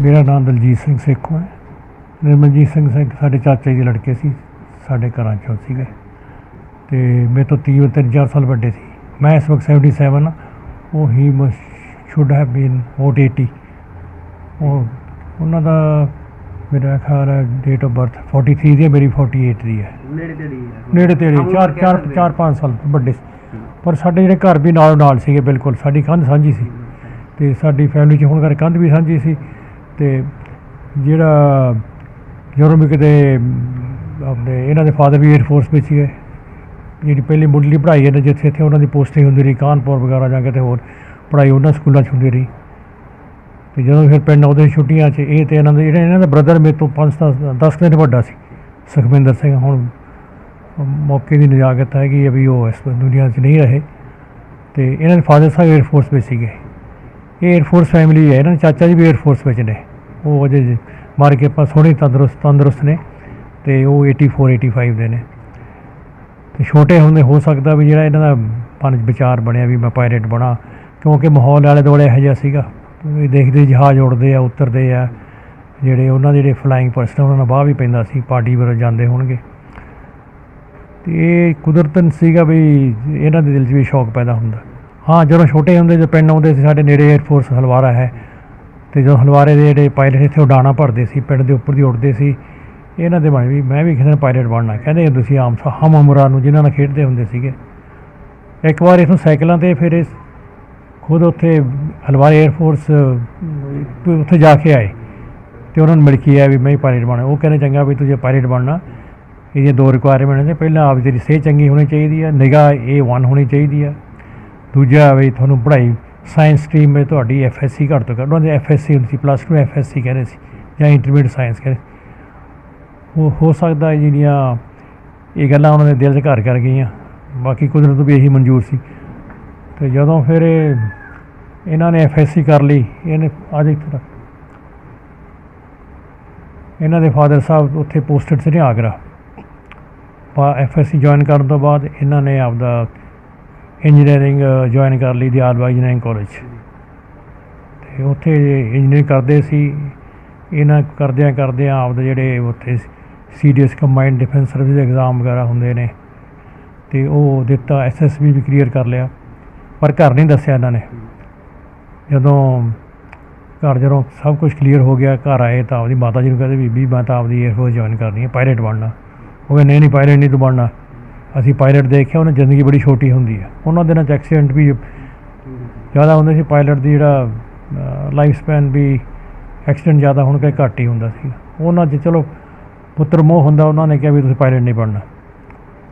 ਮੇਰਾ ਨਾਮ ਦਲਜੀਤ ਸਿੰਘ ਸੇਖੋਂ ਹੈ ਨਿਰਮਲਜੀਤ ਸਿੰਘ ਸਿੰਘ ਸਾਡੇ ਚਾਚਾ ਜੀ ਦੇ ਲੜਕੇ ਸੀ ਸਾਡੇ ਘਰਾਂ ਚੋਂ ਸੀਗੇ। ਤੇ ਮੇਰੇ ਤੋਂ ਤੀਹ ਤਿੰਨ ਚਾਰ ਸਾਲ ਵੱਡੇ ਸੀ। ਮੈਂ ਇਸ ਵਕਤ 77 ਹਾਂ। ਉਹ ਹੀ ਸ਼ੁੱਡ ਹੈਵ ਬੀਨ ਅਬਾਊਟ 80 ਉਹ ਉਹਨਾਂ ਦਾ ਮੇਰਾ ਖਿਆਲ ਹੈ ਡੇਟ ਆਫ ਬਰਥ 43 ਦੀ ਹੈ ਮੇਰੀ 48 ਦੀ ਹੈ। ਨੇੜੇ ਤੇੜੇ ਨੇੜੇ ਤੇੜੇ ਆਮ ਚਾਰ ਕਹਿ ਚਾਰ ਸਕਦੇ ਚਾਰ ਪੰਜ ਸਾਲ ਵੱਡੇ ਸੀ। ਪਰ ਸਾਡੇ ਜਿਹੜੇ ਘਰ ਵੀ ਨਾਲੋਂ ਨਾਲ ਸੀਗੇ ਬਿਲਕੁਲ ਸਾਡੀ ਕੰਧ ਸਾਂਝੀ ਸੀ। ਤੇ ਸਾਡੀ ਫੈਮਿਲੀ 'ਚ ਹੁਣ ਕਰ ਕੰਧ ਵੀ ਸਾਂਝੀ ਸੀ। ਤੇ ਜਿਹੜਾ ਯੂਰਪ ਕਿਤੇ ਆਪਣੇ ਇਹਨਾਂ ਦੇ ਫਾਦਰ ਵੀ 에ਅਰ ਫੋਰਸ ਵਿੱਚ ਸੀਗੇ, ਜਿਹੜੀ ਪਹਿਲੀ ਮੁੱਢਲੀ ਪੜ੍ਹਾਈ ਹੈ ਜਿੱਥੇ, ਇੱਥੇ ਉਹਨਾਂ ਦੀ ਪੋਸਟਿੰਗ ਹੁੰਦੀ ਰਹੀ, ਕਾਨਪੁਰ ਵਗੈਰਾ ਜਾਂ ਕਿਤੇ ਹੋਰ, ਪੜ੍ਹਾਈ ਉਹਨਾਂ ਸਕੂਲਾਂ 'ਚ ਹੁੰਦੀ ਰਹੀ। ਤੇ ਜਦੋਂ ਫਿਰ ਪਿੰਡ ਆਉਂਦੇ ਛੁੱਟੀਆਂ 'ਚ, ਇਹ ਤੇ ਇਹਨਾਂ ਦੇ, ਜਿਹੜੇ ਇਹਨਾਂ ਦਾ ਬ੍ਰਦਰ ਮੇਰੇ ਤੋਂ 5 10 ਦਿਨ ਵੱਡਾ ਸੀ, ਸੁਖਵਿੰਦਰ ਸਿੰਘ। ਹੁਣ ਮੌਕੇ ਦੀ ਨਜਾਕਤ ਹੈ ਕਿ ਅਭੀ ਉਹ ਇਸ ਦੁਨੀਆ 'ਚ ਨਹੀਂ ਰਹੇ। ਤੇ ਇਹਨਾਂ ਦੇ ਫਾਦਰ ਸਾਹਿਬ 에ਅਰ ਫੋਰਸ ਵਿੱਚ ਸੀਗੇ। ਇਹ 에ਅਰ ਫੋਰਸ ਫੈਮਿਲੀ ਹੈ, ਇਹਨਾਂ ਚਾਚਾ ਜੀ ਵੀ 에ਅਰ ਫੋਰਸ ਵਿੱਚ ਨੇ। ਉਹ ਅਜੇ ਜ- ਮਾਰ ਕੇ ਆਪਾਂ ਸੋਹਣੇ ਤੰਦਰੁਸਤ ਤੰਦਰੁਸਤ ਨੇ ਤੇ ਉਹ 84 85 ਦੇ ਨੇ। ਤੇ ਛੋਟੇ ਹੁੰਦੇ ਹੋ ਸਕਦਾ ਵੀ ਜਿਹੜਾ ਇਹਨਾਂ ਦਾ ਮਨ 'ਚ ਵਿਚਾਰ ਬਣਿਆ ਵੀ ਮੈਂ ਪਾਇਲਟ ਬਣਾ, ਕਿਉਂਕਿ ਮਾਹੌਲ ਆਲੇ ਦੁਆਲੇ ਇਹੋ ਜਿਹਾ ਸੀਗਾ। ਵੀ ਦੇਖਦੇ ਜਹਾਜ਼ ਉੜਦੇ ਆ, ਉਤਰਦੇ ਆ, ਜਿਹੜੇ ਉਹਨਾਂ ਦੇ ਜਿਹੜੇ ਫਲਾਈਂਗ ਪਰਸਨ ਉਹਨਾਂ ਨਾਲ ਬਾਹ ਵੀ ਪੈਂਦਾ ਸੀ ਪਾਰਟੀ ਵਰ ਜਾਂਦੇ ਹੋਣਗੇ। ਤੇ ਇਹ ਕੁਦਰਤਨ ਸੀਗਾ ਵੀ ਇਹਨਾਂ ਦੇ ਦਿਲ 'ਚ ਵੀ ਸ਼ੌਕ ਪੈਦਾ ਹੁੰਦਾ। ਹਾਂ, ਜਦੋਂ ਛੋਟੇ ਹੁੰਦੇ, ਜਦੋਂ ਪਿੰਡ ਆਉਂਦੇ ਸੀ, ਸਾਡੇ ਨੇੜੇ 에ਅਰ ਫੋਰਸ ਹਲਵਾਰਾ ਹੈ ਤੇ ਜਦੋਂ ਹਲਵਾਰੇ ਦੇ ਜਿਹੜੇ ਪਾਇਲਟ ਇੱਥੇ ਉਡਾਣਾ ਭਰਦੇ ਸੀ, ਪਿੰਡ ਦੇ ਉੱਪਰ ਦੀ ਉੱਡਦੇ ਸੀ, ਇਹਨਾਂ ਦੇ ਬਣੇ ਵੀ ਮੈਂ ਵੀ ਕਿਸੇ ਦਿਨ ਪਾਇਲਟ ਬਣਨਾ, ਕਹਿੰਦੇ ਤੁਸੀਂ ਆਮ ਸ- ਹਮ ਉਮਰਾਂ ਨੂੰ ਜਿਨ੍ਹਾਂ ਨਾਲ ਖੇਡਦੇ ਹੁੰਦੇ ਸੀਗੇ। ਇੱਕ ਵਾਰ ਇਥੋਂ ਸਾਈਕਲਾਂ ਤੇ ਫਿਰ ਇਸ ਖੁਦ ਉੱਥੇ ਹਲਵਾਰੇ 에ਅਰਫੋਰਸ ਉੱਥੇ ਜਾ ਕੇ ਆਏ ਤੇ ਉਹਨਾਂ ਨੂੰ ਮਿਲ ਕੇ ਆਇਆ ਵੀ ਮੈਂ ਪਾਇਲਟ ਬਣਨਾ। ਉਹ ਕਹਿੰਦੇ ਚੰਗਾ ਵੀ ਤੁਸੀਂ ਪਾਇਲਟ ਬਣਨਾ ਇਹਦੀਆਂ ਦੋ ਰਿਕੁਆਇਰਮੈਂਟ ਨੇ, ਪਹਿਲਾਂ ਆਪ ਤੇਰੀ ਸਿਹਤ ਚੰਗੀ ਹੋਣੀ ਚਾਹੀਦੀ ਹੈ ਨਿਗਾਹ ਇਹ 1 ਹੋਣੀ ਚਾਹੀਦੀ ਹੈ ਦੂਜਾ ਵੀ ਤੁਹਾਨੂੰ ਪੜ੍ਹਾਈ ਸਾਇੰਸ ਸਟਰੀਮ ਵਿੱਚ ਤੁਹਾਡੀ ਐਫਐਸਸੀ ਘੱਟ ਤੋਂ ਘੱਟ, ਉਹਨਾਂ ਦੀ ਐਫਐਸਸੀ ਹੁੰਦੀ ਸੀ ਪਲੱਸ 2 ਐਫਐਸਸੀ ਕਹਿੰਦੇ ਸੀ, ਜਾਂ ਇੰਟਰਮੀਡੀਏਟ ਸਾਇੰਸ ਕਹਿੰਦੇ ਉਹ ਹੋ ਸਕਦਾ ਜਿਹੜੀਆਂ ਇਹ ਗੱਲਾਂ ਉਹਨਾਂ ਦੇ ਦਿਲ 'ਚ ਘਰ ਕਰ ਗਈਆਂ। ਬਾਕੀ ਕੁਦਰਤ ਨੂੰ ਵੀ ਇਹੀ ਮਨਜ਼ੂਰ ਸੀ। ਤੇ ਜਦੋਂ ਫਿਰ ਇਹਨਾਂ ਨੇ ਐਫਐਸਸੀ ਕਰ ਲਈ, ਇਹਨੇ ਅੱਜ ਇੱਥੇ ਤੱਕ ਇਹਨਾਂ ਦੇ ਫਾਦਰ ਸਾਹਿਬ ਉੱਥੇ ਪੋਸਟਡ ਸੀ ਨੇ ਆਗਰਾ ਪਾ ਐਫਐਸਸੀ ਜੁਆਇਨ ਕਰਨ ਤੋਂ ਬਾਅਦ ਇਹਨਾਂ ਨੇ ਆਪਦਾ ਇੰਜੀਨੀਅਰਿੰਗ ਜੁਆਇਨ ਕਰ ਲਈ ਦੀ ਆਲਵਾ ਇੰਜੀਨੀਅਰਿੰਗ ਕਾਲਜ ਤੇ ਉੱਥੇ ਇੰਜੀਨੀਅਰਿੰਗ ਕਰਦੇ ਸੀ। ਇਹਨਾਂ ਕਰਦਿਆਂ ਕਰਦਿਆਂ ਆਪਦੇ ਜਿਹੜੇ ਉੱਥੇ CDS combine defence service exam ਵਗੈਰਾ ਹੁੰਦੇ ਨੇ। ਤੇ ਉਹ ਦਿੱਤਾ ਐਸਐਸਬੀ ਵੀ ਕਲੀਅਰ ਕਰ ਲਿਆ। ਪਰ ਘਰ ਨਹੀਂ ਦੱਸਿਆ ਇਹਨਾਂ ਨੇ। ਜਦੋਂ ਘਰ ਜਦੋਂ ਸਭ ਕੁਝ ਕਲੀਅਰ ਹੋ ਗਿਆ, ਘਰ ਆਏ ਤਾਂ ਆਪਦੀ ਮਾਤਾ ਜੀ ਨੂੰ ਕਹਿੰਦੇ, ਬੀਬੀ, ਮੈਂ ਤਾਂ ਆਪਦੀ 에ਅਰਫੋਰਸ ਜੁਆਇਨ ਕਰਨੀ ਹੈ ਪਾਇਲਟ ਬਣਨਾ। ਉਹ ਕਹਿੰਦੇ, ਨਹੀਂ ਨਹੀਂ ਪਾਇਲਟ ਨਹੀਂ ਤੂੰ ਬਣਨਾ। ਅਸੀਂ ਪਾਇਲਟ ਦੇਖਿਆ, ਉਹਨਾਂ ਜ਼ਿੰਦਗੀ ਬੜੀ ਛੋਟੀ ਹੁੰਦੀ ਹੈ। ਉਹਨਾਂ ਦਿਨਾਂ 'ਚ ਐਕਸੀਡੈਂਟ ਵੀ ਜ਼ਿਆਦਾ ਹੁੰਦੇ ਸੀ। ਪਾਇਲਟ ਦੀ ਜਿਹੜਾ ਲਾਈਫ ਸਪੈਨ ਵੀ ਐਕਸੀਡੈਂਟ ਜ਼ਿਆਦਾ ਹੋਣ ਕਰਕੇ ਘੱਟ ਹੀ ਹੁੰਦਾ ਸੀ। ਉਹਨਾਂ 'ਚ ਚਲੋ ਪੁੱਤਰ ਮੋਹ ਹੁੰਦਾ, ਉਹਨਾਂ ਨੇ ਕਿਹਾ ਵੀ ਤੁਸੀਂ ਪਾਇਲਟ ਨਹੀਂ ਬਣਨਾ।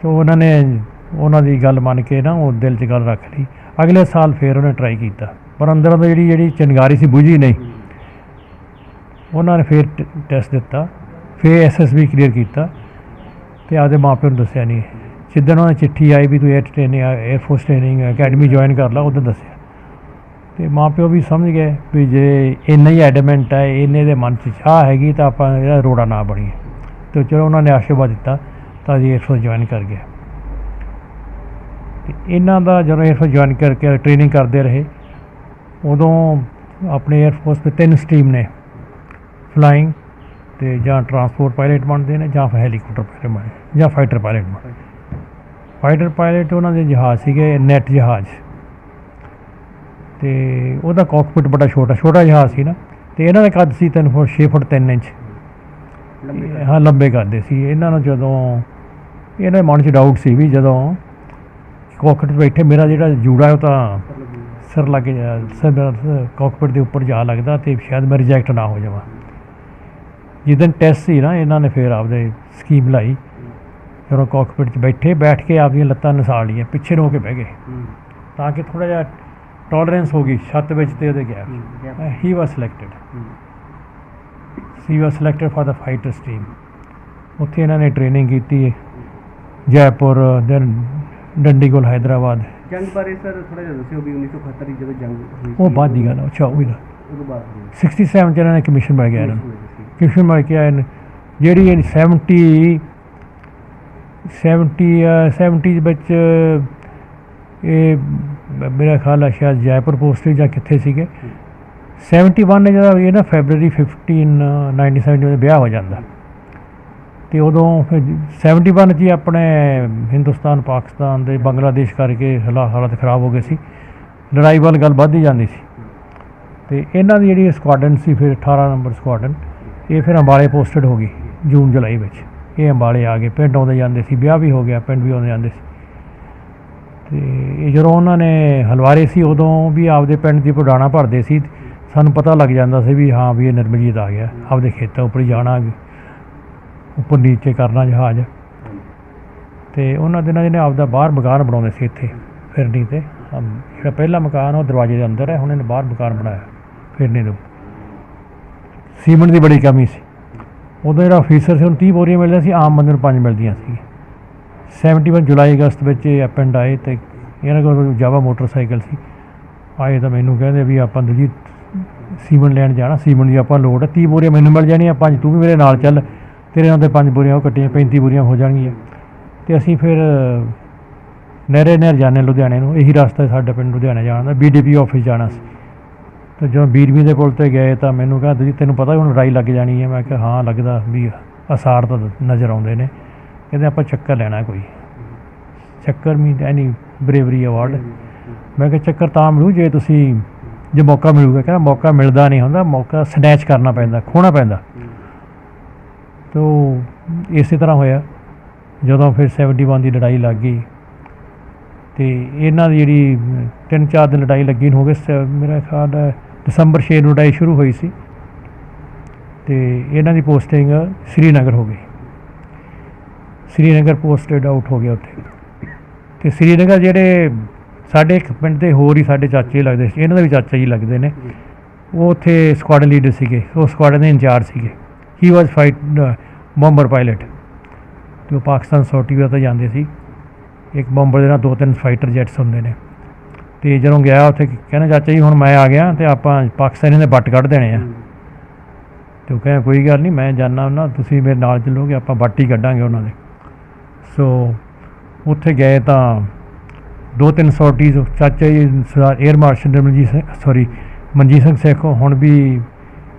ਸੋ ਉਹਨਾਂ ਨੇ ਉਹਨਾਂ ਦੀ ਗੱਲ ਮੰਨ ਕੇ ਨਾ, ਉਹ ਦਿਲ 'ਚ ਗੱਲ ਰੱਖ ਲਈ। ਅਗਲੇ ਸਾਲ ਫੇਰ ਉਹਨੇ ਟਰਾਈ ਕੀਤਾ। ਪਰ ਅੰਦਰੋਂ ਦੀ ਜਿਹੜੀ ਜਿਹੜੀ ਚਿੰਗਾਰੀ ਸੀ, ਬੁਝੀ ਨਹੀਂ। ਉਹਨਾਂ ਨੇ ਫੇਰ ਟੈਸਟ ਦਿੱਤਾ। ਫੇਰ ਐਸਐਸਬੀ ਕਲੀਅਰ ਕੀਤਾ। ਤੇ ਆਪਦੇ ਮਾਪਿਆਂ ਨੂੰ ਦੱਸਿਆ ਨਹੀਂ। ਜਿੱਦਣ ਉਹਨਾਂ ਨੇ ਚਿੱਠੀ ਆਈ ਵੀ ਤੂੰ air training air force training academy join ਕਰ ਲਾ ਉਦੋਂ ਦੱਸਿਆ। ਤੇ ਮਾਪਿਓ ਵੀ ਸਮਝ ਗਏ ਵੀ ਜੇ ਇੰਨਾ ਹੀ ਐਡਮੈਂਟ ਹੈ ਇੰਨੇ ਦੇ ਮਨ 'ਚ ਚਾਹ ਹੈਗੀ ਤਾਂ ਆਪਾਂ ਇਹਦਾ ਰੋੜਾ ਨਾ ਬਣੀਏ। ਤੇ ਚਲੋ ਉਹਨਾਂ ਨੇ ਆਸ਼ੀਰਵਾਦ ਦਿੱਤਾ, ਤਾਂ ਜੀ 에ਅਰ ਜੁਆਇਨ ਕਰ ਗਿਆ। ਇਹਨਾਂ ਦਾ ਜਦੋਂ 에ਅਰ ਫੋਰਸ ਜੁਆਇਨ ਕਰਕੇ ਟ੍ਰੇਨਿੰਗ ਕਰਦੇ ਰਹੇ, ਉਦੋਂ ਆਪਣੇ 에ਅਰ ਫੋਰਸ ਤੇ ਤਿੰਨ ਸਟ੍ਰੀਮ ਨੇ ਫਲਾਈਂਗ ਤੇ ਜਾਂ ਟਰਾਂਸਪੋਰਟ ਪਾਇਲਟ ਬਣਦੇ ਨੇ ਜਾਂ ਹੈਲੀਕਾਪਟਰ ਪਾਇਲਟ ਬਣਦੇ ਜਾਂ ਫਾਈਟਰ ਪਾਇਲਟ ਬਣਦੇ ਨੇ। ਫਾਈਟਰ ਪਾਇਲਟ ਉਹਨਾਂ ਦੇ ਜਹਾਜ਼ ਸੀਗੇ ਨੈਟ ਜਹਾਜ਼। ਤੇ ਉਹਦਾ ਕਾਕਪਿਟ ਬੜਾ ਛੋਟਾ ਛੋਟਾ ਜਹਾਜ਼ ਸੀ ਨਾ। ਤੇ ਇਹਨਾਂ ਦਾ ਕੱਦ ਸੀ 3 ਫੁੱਟ 6 ਫੁੱਟ 3 ਇੰਚ। ਹਾਂ ਲੰਬੇ ਕਰਦੇ ਸੀ। ਇਹਨਾਂ ਨੂੰ ਜਦੋਂ ਇਹਨਾਂ ਦੇ ਮਨ 'ਚ ਡਾਊਟ ਸੀ ਵੀ ਜਦੋਂ ਕਾਕਪਿਟ ਬੈਠੇ ਮੇਰਾ ਜਿਹੜਾ ਜੂੜਾ ਉਹ ਤਾਂ ਸਿਰ ਲੱਗ ਸਿਰ ਕਾਕਪਿਟ ਦੇ ਉੱਪਰ ਜਾ ਲੱਗਦਾ ਤੇ ਸ਼ਾਇਦ ਮੈਂ ਰਿਜੈਕਟ ਨਾ ਹੋ ਜਾਵਾਂ। ਜਿੱਦਨ ਟੈਸਟ ਸੀ ਨਾ ਇਹਨਾਂ ਨੇ ਫਿਰ ਆਪਦੇ ਸਕੀਮ ਲਾਈ। ਜਦੋਂ ਕਾਕਪਿਟ 'ਚ ਬੈਠੇ ਬੈਠ ਕੇ ਆਪਦੀਆਂ ਲੱਤਾਂ ਨਸਾੜ ਲਈਆਂ ਪਿੱਛੇ ਨੂੰ ਹੋ ਕੇ ਬਹਿ ਗਏ। ਤਾਂ ਕਿ ਥੋੜਾ ਜਿਹਾ ਟੋਲਰੈਂਸ ਹੋ ਗਈ ਛੱਤ ਵਿੱਚ ਤੇ ਉਹਦੇ ਗੈਪ ਹੂੰ, was selected he. Was selected for the fighter stream ਉੱਥੇ ਇਹਨਾਂ ਨੇ ਟ੍ਰੇਨਿੰਗ ਕੀਤੀ ਹੈ ਜੈਪੁਰ ਦੈਨ ਡੰਡੀਗੁਲ ਹੈਦਰਾਬਾਦ। ਜੰਗ ਬਾਰੇ ਸਰ ਥੋੜਾ ਜਿਹਾ ਦੱਸਿਓ ਵੀ 1971 ਦੀ ਜਦੋਂ ਜੰਗ ਹੋਈ ਉਹ ਸੀ, ਬਾਅਦ ਦੀ ਗੱਲ ਅੱਛਾ ਉਹ ਵੀ ਨਾ। ਉਦੋਂ ਬਾਅਦ ਹੋਈ 67 ਚ ਇਹਨਾਂ ਨੇ ਕਮਿਸ਼ਨ ਮਿਲ ਗਿਆ ਇਹਨਾਂ ਸੀ। ਕਮਿਸ਼ਨ ਆਏ ਨੇ। ਜਿਹੜੀ ਇਹ 70 70 70 ਵਿੱਚ ਇਹ ਮੇਰਾ ਖਿਆਲ ਹੈ ਸ਼ਾਇਦ ਜੈਪੁਰ ਪੋਸਟ ਜਾਂ ਕਿੱਥੇ ਸੀਗੇ। 71 ਨੇ ਜਿਹੜਾ ਇਹ ਨਾ ਫੈਬਰੂਰੀ 15 1970 ਵਿੱਚ ਵਿਆਹ ਹੋ ਜਾਂਦਾ। ਤੇ ਉਦੋਂ ਫਿਰ 71 ਚ ਹੀ ਆਪਣੇ ਹਿੰਦੁਸਤਾਨ, ਪਾਕਿਸਤਾਨ ਦੇ ਬੰਗਲਾਦੇਸ਼ ਕਰਕੇ ਹਾਲਾਤ ਹਾਲਤ ਖਰਾਬ ਹੋ ਗਏ ਸੀ। ਲੜਾਈ ਵੱਲ ਗੱਲ ਵੱਧਦੀ ਜਾਂਦੀ ਸੀ। ਤੇ ਇਹਨਾਂ ਦੀ ਜਿਹੜੀ ਸਕੁਆਡਨ ਸੀ, ਫਿਰ 18 ਨੰਬਰ ਸਕੁਆਡਨ ਇਹ ਫਿਰ ਅੰਬਾਲੇ ਪੋਸਟਡ ਹੋ ਗਈ ਜੂਨ, ਜੁਲਾਈ ਵਿੱਚ। ਇਹ ਅੰਬਾਲੇ ਆ ਗਏ। ਪਿੰਡ ਆਉਂਦੇ ਜਾਂਦੇ ਸੀ, ਵਿਆਹ ਵੀ ਹੋ ਗਿਆ, ਪਿੰਡ ਵੀ ਆਉਂਦੇ ਜਾਂਦੇ ਸੀ। ਤੇ ਇਹ ਜਦੋਂ ਉਹਨਾਂ ਨੇ ਹਲਵਾਰੇ ਸੀ, ਉਦੋਂ ਵੀ ਆਪਦੇ ਪਿੰਡ ਦੀ ਪੁਡਾਣਾ ਭਰਦੇ ਸੀ। ਸਾਨੂੰ ਪਤਾ ਲੱਗ ਜਾਂਦਾ ਸੀ ਵੀ ਹਾਂ ਵੀ ਇਹ ਨਿਰਮਲਜੀਤ ਆ ਗਿਆ, ਆਪਦੇ ਖੇਤਾਂ ਉੱਪਰ ਹੀ ਜਾਣਾ, ਉੱਪਰ ਨੀਚੇ ਕਰਨਾ ਜਹਾਜ਼। ਤੇ ਉਹਨਾਂ ਦਿਨਾਂ ਜਿਹਨੇ ਆਪਦਾ ਬਾਹਰ ਮਕਾਨ ਬਣਾਉਂਦੇ ਸੀ ਇੱਥੇ, ਫਿਰਨੀ ਤੇ। ਜਿਹੜਾ ਪਹਿਲਾ ਮਕਾਨ ਉਹ ਦਰਵਾਜ਼ੇ ਦੇ ਅੰਦਰ ਹੈ, ਹੁਣ ਇਹਨੇ ਬਾਹਰ ਮਕਾਨ ਬਣਾਇਆ, ਫਿਰਨੀ ਨੂੰ ਉੱਪਰ। ਦੀ ਬੜੀ ਕਮੀ ਸੀ। ਉਦੋਂ ਜਿਹੜਾ ਅਫੀਸਰ ਸੀ, ਉਹਨੂੰ 30 ਬੋਰੀਆਂ ਮਿਲਦੀਆਂ ਸੀ, ਆਮ ਬੰਦੇ ਨੂੰ ਪੰਜ ਮਿਲਦੀਆਂ ਸੀ। 71 ਜੁਲਾਈ ਅਗਸਤ ਵਿੱਚ ਇਹ ਪਿੰਡ ਆਏ ਤੇ ਇਹਨਾਂ ਕੋਲ ਜਾਵਾ ਮੋਟਰਸਾਈਕਲ ਸੀ। ਆਏ ਤਾਂ ਮੈਨੂੰ ਕਹਿੰਦੇ ਵੀ ਆਪਾਂ ਦਲਜੀਤ ਸੀਮਨ ਲੈਣ ਜਾਣਾ, ਸੀਮਨ ਦੀ ਆਪਾਂ ਲੋੜ ਹੈ 30 ਬੋਰੀਆਂ ਮੈਨੂੰ ਮਿਲ ਜਾਣੀਆਂ, ਪੰਜ ਤੂੰ ਵੀ ਮੇਰੇ ਨਾਲ ਚੱਲ, ਤੇਰੇ ਨਾਲ ਤੇ ਪੰਜ ਬੋਰੀਆਂ ਉਹ ਕੱਟੀਆਂ 35 ਬੋਰੀਆਂ ਹੋ ਜਾਣਗੀਆਂ। ਤੇ ਅਸੀਂ ਫਿਰ ਨਹਿਰੇ ਨਹਿਰ ਜਾਣੇ ਲੁਧਿਆਣੇ ਨੂੰ, ਇਹੀ ਰਸਤਾ ਹੈ ਸਾਡਾ ਪਿੰਡ ਲੁਧਿਆਣੇ ਜਾਣ ਦਾ ਬੀਡੀਪੀ ਆਫਿਸ ਜਾਣਾ ਸੀ। ਤੇ ਜਦੋਂ ਬੀਰਵੀਂ ਦੇ ਪੁਲ ਤੇ ਗਏ ਤਾਂ ਮੈਨੂੰ ਕਹਿੰਦਾ ਜੀ ਤੈਨੂੰ ਪਤਾ ਹੁਣ ਲੜਾਈ ਲੱਗ ਜਾਣੀ ਹੈ? ਮੈਂ ਕਿਹਾ ਹਾਂ ਲੱਗਦਾ ਵੀ ਅਸਾਰ ਤਾਂ ਨਜ਼ਰ ਆਉਂਦੇ ਨੇ। ਕਹਿੰਦੇ ਆਪਾਂ ਚੱਕਰ ਲੈਣਾ ਕੋਈ। ਚੱਕਰ ਮੀਨ ਐਨੀ ਬਰੇਵਰੀ ਅਵਾਰਡ ਮੈਂ ਕਿਹਾ ਚੱਕਰ ਤਾਂ ਮਿਲੂ ਜੇ ਤੁਸੀਂ ਜੇ ਮੌਕਾ ਮਿਲੂਗਾ। ਕਹਿੰਦਾ ਮੌਕਾ ਮਿਲਦਾ ਨਹੀਂ ਹੁੰਦਾ ਮੌਕਾ ਸਨੈਚ ਕਰਨਾ ਪੈਂਦਾ ਖੋਣਾ ਪੈਂਦਾ। ਤੋ ਇਸੇ ਤਰ੍ਹਾਂ ਹੋਇਆ। ਜਦੋਂ ਫਿਰ 71 ਦੀ ਲੜਾਈ ਲੱਗ ਗਈ ਤੇ ਇਹਨਾਂ ਦੀ ਜਿਹੜੀ ਅਮ, ਤਿੰਨ ਚਾਰ ਦਿਨ ਲੜਾਈ ਲੱਗੀ ਨੂੰ ਹੋ ਗਏ ਸ- ਮੇਰਾ ਖਿਆਲ ਹੈ ਦਸੰਬਰ 6 ਨੂੰ ਡਾਈ ਸ਼ੁਰੂ ਹੋਈ ਸੀ ਤੇ ਇਹਨਾਂ ਦੀ ਪੋਸਟਿੰਗ ਸ੍ਰੀਨਗਰ ਹੋ ਗਈ। ਸ੍ਰੀਨਗਰ ਪੋਸਟਡ ਆਊਟ ਹੋ ਗਿਆ ਉੱਥੇ। ਤੇ ਸ੍ਰੀਨਗਰ ਜਿਹੜੇ ਸਾਡੇ ਇੱਕ ਪਿੰਡ ਦੇ ਹੋਰ ਹੀ ਸਾਡੇ ਚਾਚੇ ਲੱਗਦੇ ਸੀ, ਇਹਨਾਂ ਦੇ ਵੀ ਚਾਚਾ ਜੀ ਲੱਗਦੇ ਨੇ। ਉਹ ਉੱਥੇ ਸਕੁਆਡ ਲੀਡਰ ਸੀਗੇ, ਉਹ ਸਕੁਆਡ ਦੇ ਇੰਚਾਰਜ ਸੀਗੇ। He was fight bomber pilot ਤੇ ਉਹ ਪਾਕਿਸਤਾਨ ਸੌਟੀ ਵੀ ਤਾਂ ਜਾਂਦੇ ਸੀ। ਇੱਕ ਬੰਬਰ ਦੇ ਨਾਲ ਦੋ ਤਿੰਨ ਫਾਈਟਰ ਜੈਟਸ ਹੁੰਦੇ ਨੇ। ਤੇ ਜਦੋਂ ਗਿਆ ਉੱਥੇ ਕਹਿੰਦਾ, ਚਾਚਾ ਜੀ, ਹੁਣ ਮੈਂ ਆ ਗਿਆ ਤੇ ਆਪਾਂ ਪਾਕਿਸਤਾਨੀ ਦੇ ਬੱਟ ਕੱਢ ਦੇਣੇ ਆ। ਤੇ ਉਹ ਕਹਿੰਦਾ, ਕੋਈ ਗੱਲ ਨਹੀਂ, ਮੈਂ ਜਾਣਾ ਉਹਨਾਂ, ਤੁਸੀਂ ਮੇਰੇ ਨਾਲ ਚੱਲੋਗੇ, ਆਪਾਂ ਬੱਟ ਹੀ ਕੱਢਾਂਗੇ ਉਹਨਾਂ ਦੇ। ਸੋ ਉੱਥੇ ਗਏ ਤਾਂ ਦੋ ਤਿੰਨ ਸੌਟੀਜ਼ ਚਾਚਾ ji Sardar air marshal Nirmaljit Singh sorry Manjit Singh Sekhon, ਹੁਣ ਵੀ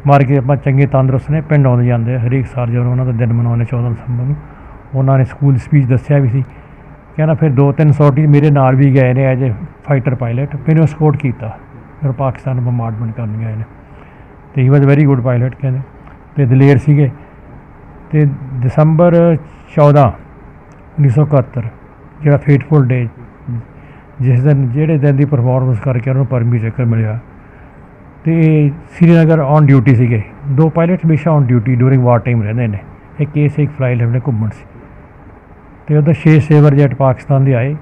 ਮਾਰ ਕੇ ਆਪਾਂ ਚੰਗੇ ਤੰਦਰੁਸਤ ਨੇ, ਪਿੰਡ ਆਉਂਦੇ ਜਾਂਦੇ ਹਰੇਕ ਸਾਲ ਜਦੋਂ ਉਹਨਾਂ ਦਾ ਦਿਨ ਮਨਾਉਂਦੇ 14 ਦਸੰਬਰ ਨੂੰ, ਉਹਨਾਂ ਨੇ ਸਕੂਲ ਸਪੀਚ ਦੱਸਿਆ ਵੀ ਸੀ ਕਹਿੰਦਾ ਫਿਰ ਦੋ ਤਿੰਨ ਸੌਟੀ ਮੇਰੇ ਨਾਲ ਵੀ ਗਏ ਨੇ ਐਜ ਫਾਈਟਰ ਪਾਇਲਟ ਮੈਨੂੰ ਸਪੋਰਟ ਕੀਤਾ। ਫਿਰ ਪਾਕਿਸਤਾਨ ਨੂੰ ਬੰਬਾਰਡਮੈਂਟ ਕਰਨ ਗਏ ਨੇ। ਤੇ he was very good pilot ਕਹਿੰਦੇ। ਤੇ ਦਲੇਰ ਸੀਗੇ। ਤੇ ਦਸੰਬਰ 14 1971 ਜਿਹੜਾ ਫੇਟਫੁਲ ਡੇ ਜਿਸ ਦਿਨ, ਜਿਹੜੇ ਦਿਨ ਦੀ ਪਰਫਾਰਮੈਂਸ ਕਰਕੇ ਉਹਨਾਂ ਨੂੰ ਪਰਮੀ ਚੱਕਰ ਮਿਲਿਆ। ਤੇ ਸ੍ਰੀਨਗਰ ਔਨ ਡਿਊਟੀ ਸੀਗੇ। ਦੋ ਪਾਇਲਟ ਹਮੇਸ਼ਾ on duty during war time ਰਹਿੰਦੇ ਨੇ। ਇੱਕ ਕੇਸ ਇੱਕ ਫਲਾਈਟ ਲੈਣੇ ਘੁੰਮਣ ਸੀ। ਤੇ ਉਹਦਾ 6 ਸੇਵਰ ਜੈਟ ਪਾਕਿਸਤਾਨ ਦੇ ਆਏ।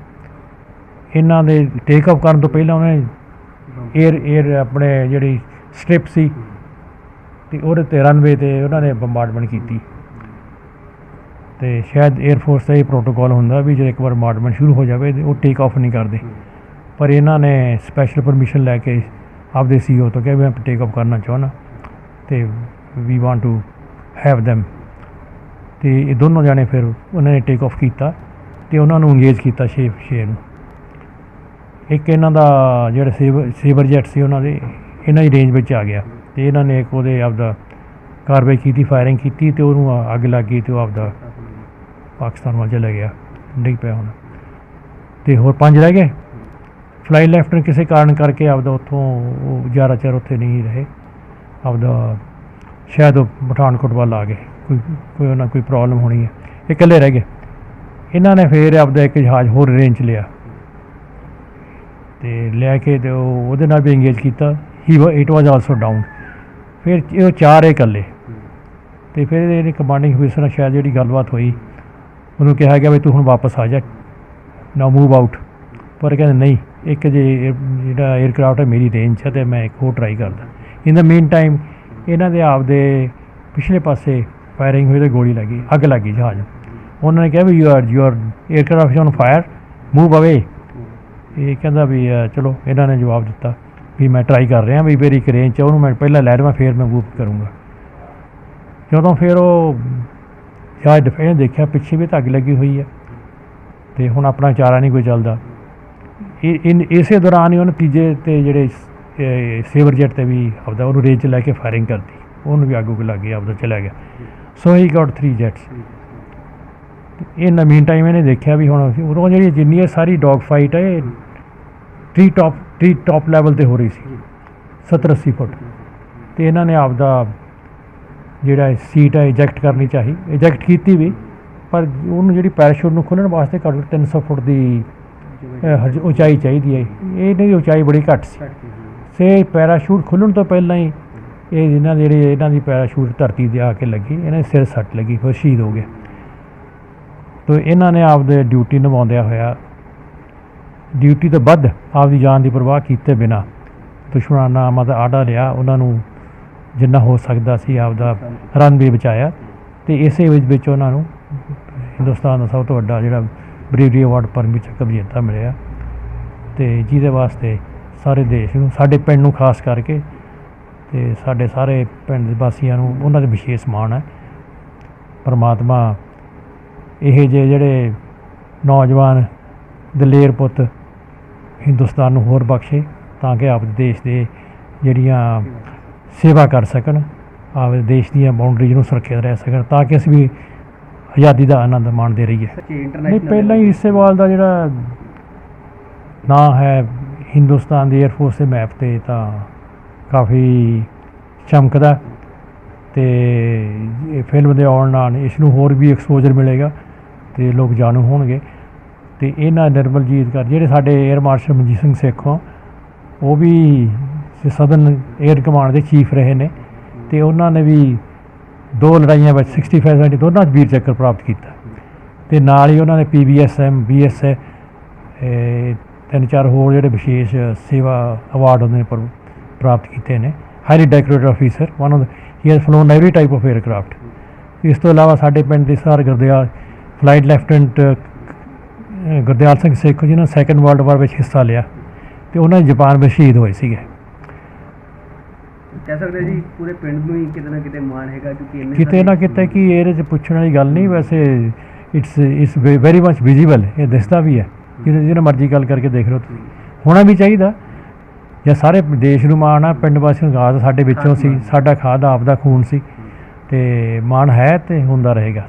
ਇਹਨਾਂ ਦੇ ਟੇਕ ਆਫ ਕਰਨ ਤੋਂ ਪਹਿਲਾਂ ਉਹਨੇ 에ਅਰ 에ਅਰ ਆਪਣੇ ਜਿਹੜੀ ਸਟ੍ਰਿਪ ਸੀ, ਤੇ ਉਹਦੇ ਤੇ ਰਨਵੇ ਤੇ ਉਹਨਾਂ ਨੇ ਬੰਬਾਰਡਮੈਂਟ ਕੀਤੀ। ਤੇ ਸ਼ਾਇਦ 에ਅਰ ਫੋਰਸ ਦਾ ਇਹ ਪ੍ਰੋਟੋਕਾਲ ਹੁੰਦਾ ਵੀ ਜੇ ਇੱਕ ਵਾਰ ਬੰਬਾਰਡਮੈਂਟ ਸ਼ੁਰੂ ਹੋ ਜਾਵੇ ਉਹ ਟੇਕ ਆਫ ਨਹੀਂ ਕਰਦੇ। ਪਰ ਇਹਨਾਂ ਨੇ ਸਪੈਸ਼ਲ ਪਰਮਿਸ਼ਨ ਲੈ ਕੇ ਆਪਦੇ ਸੀਓ ਤੋਂ ਕਿਹਾ ਵੀ ਮੈਂ ਟੇਕ ਆਫ ਕਰਨਾ ਚਾਹੁੰਦਾ ਤੇ we want to have them ਤੇ ਇਹ ਦੋਨੋਂ ਜਾਣੇ ਫਿਰ ਉਹਨਾਂ ਨੇ ਟੇਕ ਆਫ ਕੀਤਾ ਤੇ ਉਹਨਾਂ ਨੂੰ ਇੰਗੇਜ ਕੀਤਾ ਛੇ ਛੇ ਨੂੰ। ਇੱਕ ਇਹਨਾਂ ਦਾ ਜਿਹੜਾ ਸੇਵਰ ਸੇਵਰ ਜੈਟ ਸੀ ਉਹਨਾਂ ਦੇ, ਇਹਨਾਂ ਦੀ ਰੇਂਜ ਵਿੱਚ ਆ ਗਿਆ ਤੇ ਇਹਨਾਂ ਨੇ ਇੱਕ ਉਹਦੇ ਆਪਦਾ ਕਾਰਵਾਈ ਕੀਤੀ ਫਾਇਰਿੰਗ ਕੀਤੀ ਤੇ ਉਹਨੂੰ ਅੱਗ ਲੱਗ ਗਈ ਤੇ ਉਹ ਆਪਦਾ ਪਾਕਿਸਤਾਨ ਵੱਲ ਚਲਾ ਗਿਆ, ਡਿੱਗ ਪਿਆ ਹੁਣ। ਤੇ ਹੋਰ ਪੰਜ ਰਹਿ ਗਏ। ਫਲਾਈ ਲੈਫਟਨ ਕਿਸੇ ਕਾਰਨ ਕਰਕੇ ਆਪਦਾ ਉੱਥੋਂ ਉਹ ਜ਼ਿਆਦਾ ਚਿਰ ਉੱਥੇ ਨਹੀਂ ਰਹੇ। ਆਪਦਾ ਸ਼ਾਇਦ ਉਹ ਪਠਾਨਕੋਟ ਵੱਲ ਆ ਗਏ। ਕੋਈ ਕੋਈ ਉਹਨਾਂ ਕੋਈ ਪ੍ਰੋਬਲਮ ਹੋਣੀ ਹੈ। ਇਹ ਇਕੱਲੇ ਰਹਿ ਗਏ। ਇਹਨਾਂ ਨੇ ਫਿਰ ਆਪਦਾ ਇੱਕ ਜਹਾਜ਼ ਹੋਰ ਰੇਂਜ ਲਿਆ। ਤੇ ਲੈ ਕੇ ਤੇ ਉਹ ਉਹਦੇ ਨਾਲ ਵੀ ਇੰਗੇਜ ਕੀਤਾ। He it was also down ਫਿਰ ਇਹ ਚਾਰ ਇਹ ਇਕੱਲੇ। ਤੇ ਫਿਰ ਇਹਦੇ ਕਮਾਂਡਿੰਗ ਅਫੀਸਰ ਨਾਲ ਸ਼ਾਇਦ ਜਿਹੜੀ ਗੱਲਬਾਤ ਹੋਈ, ਉਹਨੂੰ ਕਿਹਾ ਗਿਆ ਵੀ ਤੂੰ ਹੁਣ ਵਾਪਸ ਆ ਜਾ। ਨਾ ਮੂਵ ਆਊਟ ਪਰ ਕਹਿੰਦੇ ਨਹੀਂ, ਇੱਕ ਜੇ ਜਿਹੜਾ 에ਅਰਕ੍ਰਾਫਟ ਹੈ ਮੇਰੀ ਰੇਂਜ 'ਚ ਹੈ ਤੇ ਮੈਂ ਇੱਕ ਹੋਰ ਟਰਾਈ ਕਰਦਾ। ਇਨ ਦਾ ਮੇਨ ਟਾਈਮ ਇਹਨਾਂ ਦੇ ਆਪਦੇ ਪਿਛਲੇ ਪਾਸੇ ਫਾਇਰਿੰਗ ਹੋਈ ਤੇ ਗੋਲੀ ਲੱਗੀ ਅੱਗ ਲੱਗੀ ਜਹਾਜ਼। ਉਹਨਾਂ ਨੇ ਕਿਹਾ ਵੀ you are your aircraft is on fire move away ਇਹ ਕਹਿੰਦਾ ਵੀ ਚਲੋ, ਇਹਨਾਂ ਨੇ ਜਵਾਬ ਦਿੱਤਾ ਵੀ ਮੈਂ ਟਰਾਈ ਕਰ ਰਿਹਾ ਵੀ ਮੇਰੀ ਇੱਕ ਰੇਂਜ 'ਚ ਉਹਨੂੰ ਮੈਂ ਪਹਿਲਾਂ ਲੈ ਲਵਾਂ, ਫਿਰ ਮੈਂ ਮੂਵ ਕਰੂੰਗਾ। ਜਦੋਂ ਫਿਰ ਉਹ ਜਹਾਜ਼ ਡਿਫੈਂਸ ਦੇਖਿਆ, ਪਿੱਛੇ ਵੀ ਤਾਂ ਅੱਗ ਲੱਗੀ ਹੋਈ ਹੈ ਤੇ ਹੁਣ ਆਪਣਾ ਚਾਰਾ ਨਹੀਂ ਕੋਈ ਚੱਲਦਾ। ਇਹ, ਇਨ, ਇਸੇ ਦੌਰਾਨ ਹੀ ਉਹਨੇ ਤੀਜੇ ਤੇ ਜਿਹੜੇ ਸੇਵਰ ਜੈਟ ਤੇ ਵੀ ਆਪਦਾ ਉਹਨੂੰ ਰੇਂਜ 'ਚ ਲੈ ਕੇ ਫਾਇਰਿੰਗ ਕਰਤੀ। ਉਹਨੂੰ ਵੀ ਆਗੂ ਲੱਗ ਗਿਆ ਆਪਦਾ ਚਲਾ ਗਿਆ। ਸੋ ਹੀ ਗਾਟ 3 ਜੈਟਸ ਇਹ ਨਵੀਨ ਟਾਈਮ ਇਹਨੇ ਦੇਖਿਆ ਵੀ ਹੁਣ ਉਦੋਂ ਜਿਹੜੀ ਜਿੰਨੀ ਇਹ ਸਾਰੀ ਡੌਗ ਫਾਈਟ ਹੈ ਇਹ tree top tree top level ਤੇ ਹੋ ਰਹੀ ਸੀ 70 80 ਫੁੱਟ। ਤੇ ਇਹਨਾਂ ਨੇ ਆਪਦਾ ਜਿਹੜਾ ਸੀਟ ਹੈ ਇਜੈਕਟ ਕਰਨੀ ਚਾਹੀ ਇਜੈਕਟ ਕੀਤੀ ਵੀ ਪਰ ਉਹਨੂੰ ਜਿਹੜੀ ਪੈਰਾਸ਼ੂਟ ਨੂੰ ਖੋਲ੍ਹਣ ਵਾਸਤੇ ਘੱਟੋ ਘੱਟ 300 ਫੁੱਟ ਦੀ ਉਚਾਈ ਚਾਹੀਦੀ ਹੈ। ਇਹਨਾਂ ਦੀ ਉਚਾਈ ਬੜੀ ਘੱਟ ਸੀ। ਸੇ ਪੈਰਾਸ਼ੂਟ ਖੁੱਲਣ ਤੋਂ ਪਹਿਲਾਂ ਹੀ ਇਹ ਇਹਨਾਂ ਦੇ ਜਿਹੜੇ ਇਹਨਾਂ ਦੀ ਪੈਰਾਸ਼ੂਟ ਧਰਤੀ ਤੇ ਆ ਕੇ ਲੱਗੀ, ਇਹਨਾਂ ਦੇ ਸਿਰ ਸੱਟ ਲੱਗੀ, ਫਿਰ ਸ਼ਹੀਦ ਹੋ ਗਏ। ਤੋ ਇਹਨਾਂ ਨੇ ਆਪਦੇ ਡਿਊਟੀ ਨਿਭਾਉਂਦਿਆਂ ਹੋਇਆ, ਡਿਊਟੀ ਤੋਂ ਵੱਧ ਆਪਦੀ ਜਾਨ ਦੀ ਪਰਵਾਹ ਕੀਤੇ ਬਿਨਾ ਦੁਸ਼ਮਣਾਂ ਮਤ ਆਡਾ ਲਿਆ, ਉਹਨਾਂ ਨੂੰ ਜਿੰਨਾ ਹੋ ਸਕਦਾ ਸੀ ਆਪਦਾ ਰਨ ਵੀ ਬਚਾਇਆ ਤੇ ਇਸੇ ਵਿੱਚ ਵਿੱਚ ਉਹਨਾਂ ਨੂੰ ਹਿੰਦੁਸਤਾਨ ਦਾ ਸਭ ਤੋਂ ਵੱਡਾ ਜਿਹੜਾ ਬਰੇਵਰੀ ਅਵਾਰਡ ਪਰਮਵੀਰ ਚੱਕਰ ਵਿਜੇਤਾ ਮਿਲਿਆ ਤੇ ਜਿਹਦੇ ਵਾਸਤੇ ਸਾਰੇ ਦੇਸ਼ ਨੂੰ, ਸਾਡੇ ਪਿੰਡ ਨੂੰ ਖਾਸ ਕਰਕੇ ਤੇ ਸਾਡੇ ਸਾਰੇ ਪਿੰਡ ਦੇ ਵਾਸੀਆਂ ਨੂੰ ਉਹਨਾਂ ਦੇ ਵਿਸ਼ੇਸ਼ ਮਾਣ ਹੈ। ਪਰਮਾਤਮਾ ਇਹ ਜਿਹੇ ਜਿਹੜੇ ਨੌਜਵਾਨ ਦਲੇਰ ਪੁੱਤ ਹਿੰਦੁਸਤਾਨ ਨੂੰ ਹੋਰ ਬਖਸ਼ੇ ਤਾਂ ਕਿ ਆਪ ਦੇਸ਼ ਦੇ ਜਿਹੜੀਆਂ ਸੇਵਾ ਕਰ ਸਕਣ ਆਪਦੇ ਦੇਸ਼ ਦੀਆਂ ਬਾਉਂਡਰੀਜ਼ ਨੂੰ ਸੁਰੱਖਿਅਤ ਰਹਿ ਸਕਣ ਤਾਂ ਕਿ ਅਸੀਂ ਵੀ ਆਜ਼ਾਦੀ ਦਾ ਆਨੰਦ ਮਾਣਦੇ ਰਹੀਏ। ਨਹੀਂ ਪਹਿਲਾਂ ਹੀ ਇਸੇਵਾਲ ਦਾ ਜਿਹੜਾ ਨਾਂ ਹੈ ਹਿੰਦੁਸਤਾਨ ਦੀ 에ਅਰਫੋਰਸ ਦੇ ਮੈਪ ਤੇ ਤਾਂ ਕਾਫੀ ਚਮਕਦਾ ਤੇ ਇਹ ਫਿਲਮ ਦੇ ਆਉਣ ਨਾਲ ਇਸ ਨੂੰ ਹੋਰ ਵੀ ਐਕਸਪੋਜ਼ਰ ਮਿਲੇਗਾ ਤੇ ਲੋਕ ਜਾਣੂ ਹੋਣਗੇ। ਤੇ ਇਹਨਾਂ ਨਿਰਮਲਜੀਤ ਕਰ ਜਿਹੜੇ ਸਾਡੇ 에ਅਰ ਮਾਰਸ਼ਲ ਮਨਜੀਤ ਸਿੰਘ ਸੇਖੋਂ ਉਹ ਵੀ ਸਦਨ 에ਅਰ ਕਮਾਂਡ ਦੇ ਚੀਫ ਰਹੇ ਨੇ ਤੇ ਉਹਨਾਂ ਨੇ ਵੀ ਦੋ ਲੜਾਈਆਂ ਵਿੱਚ 65 ਸੈਂਟੀ ਦੋਨਾਂ 'ਚ ਵੀਰ ਚੱਕਰ ਪ੍ਰਾਪਤ ਕੀਤਾ। ਤੇ ਨਾਲ ਹੀ ਉਹਨਾਂ ਨੇ ਪੀਬੀਐਸਐਮ ਬੀਐਸ ਤਿੰਨ ਚਾਰ ਹੋਰ ਜਿਹੜੇ ਵਿਸ਼ੇਸ਼ ਸੇਵਾ ਅਵਾਰਡ ਉਹਨੇ ਨੇ ਪ੍ਰਾਪਤ ਕੀਤੇ ਨੇ highly decorated officer one of he has flown every type of aircraft ਇਸ ਤੋਂ ਇਲਾਵਾ ਸਾਡੇ ਪਿੰਡ ਦੇ sir Gurdial flight lieutenant Gurdial Singh Sekhon ਜਿਨ੍ਹਾਂ ਸੈਕੰਡ ਵਰਲਡ ਵਾਰ ਵਿੱਚ ਹਿੱਸਾ ਲਿਆ ਤੇ ਉਹਨਾਂ ਜਾਪਾਨ ਵਿੱਚ ਸ਼ਹੀਦ ਹੋਏ ਸੀਗੇ ਕਹਿ ਸਕਦੇ ਜੀ ਪੂਰੇ ਪਿੰਡ ਨੂੰ ਹੀ ਕਿਤੇ ਨਾ ਕਿਤੇ ਮਾਣ ਹੈਗਾ ਕਿਉਂਕਿ ਇੰਨੇ ਕਿਤੇ ਨਾ ਕਿਤੇ ਕੀ ਇਹਦੇ 'ਚ ਪੁੱਛਣ ਵਾਲੀ ਗੱਲ ਨਹੀਂ ਵੈਸੇ it's it's very much visible ਇਹ ਦਿਸਦਾ ਵੀ ਹੈ ਜਿਹਦੇ ਜਿਹਨਾਂ ਮਰਜ਼ੀ ਗੱਲ ਕਰਕੇ ਦੇਖ ਲਓ ਤੁਸੀਂ ਹੋਣਾ ਵੀ ਚਾਹੀਦਾ ਜੇ ਸਾਰੇ ਦੇਸ਼ ਨੂੰ ਮਾਣ ਆ ਪਿੰਡ ਵਾਸੀਆਂ ਨੂੰ ਖਾਦ ਸਾਡੇ ਵਿੱਚੋਂ ਸੀ ਸਾਡਾ ਖਾਦ ਆਪਦਾ ਖੂਨ ਸੀ ਤੇ ਮਾਣ ਹੈ ਤੇ ਹੁੰਦਾ ਰਹੇਗਾ।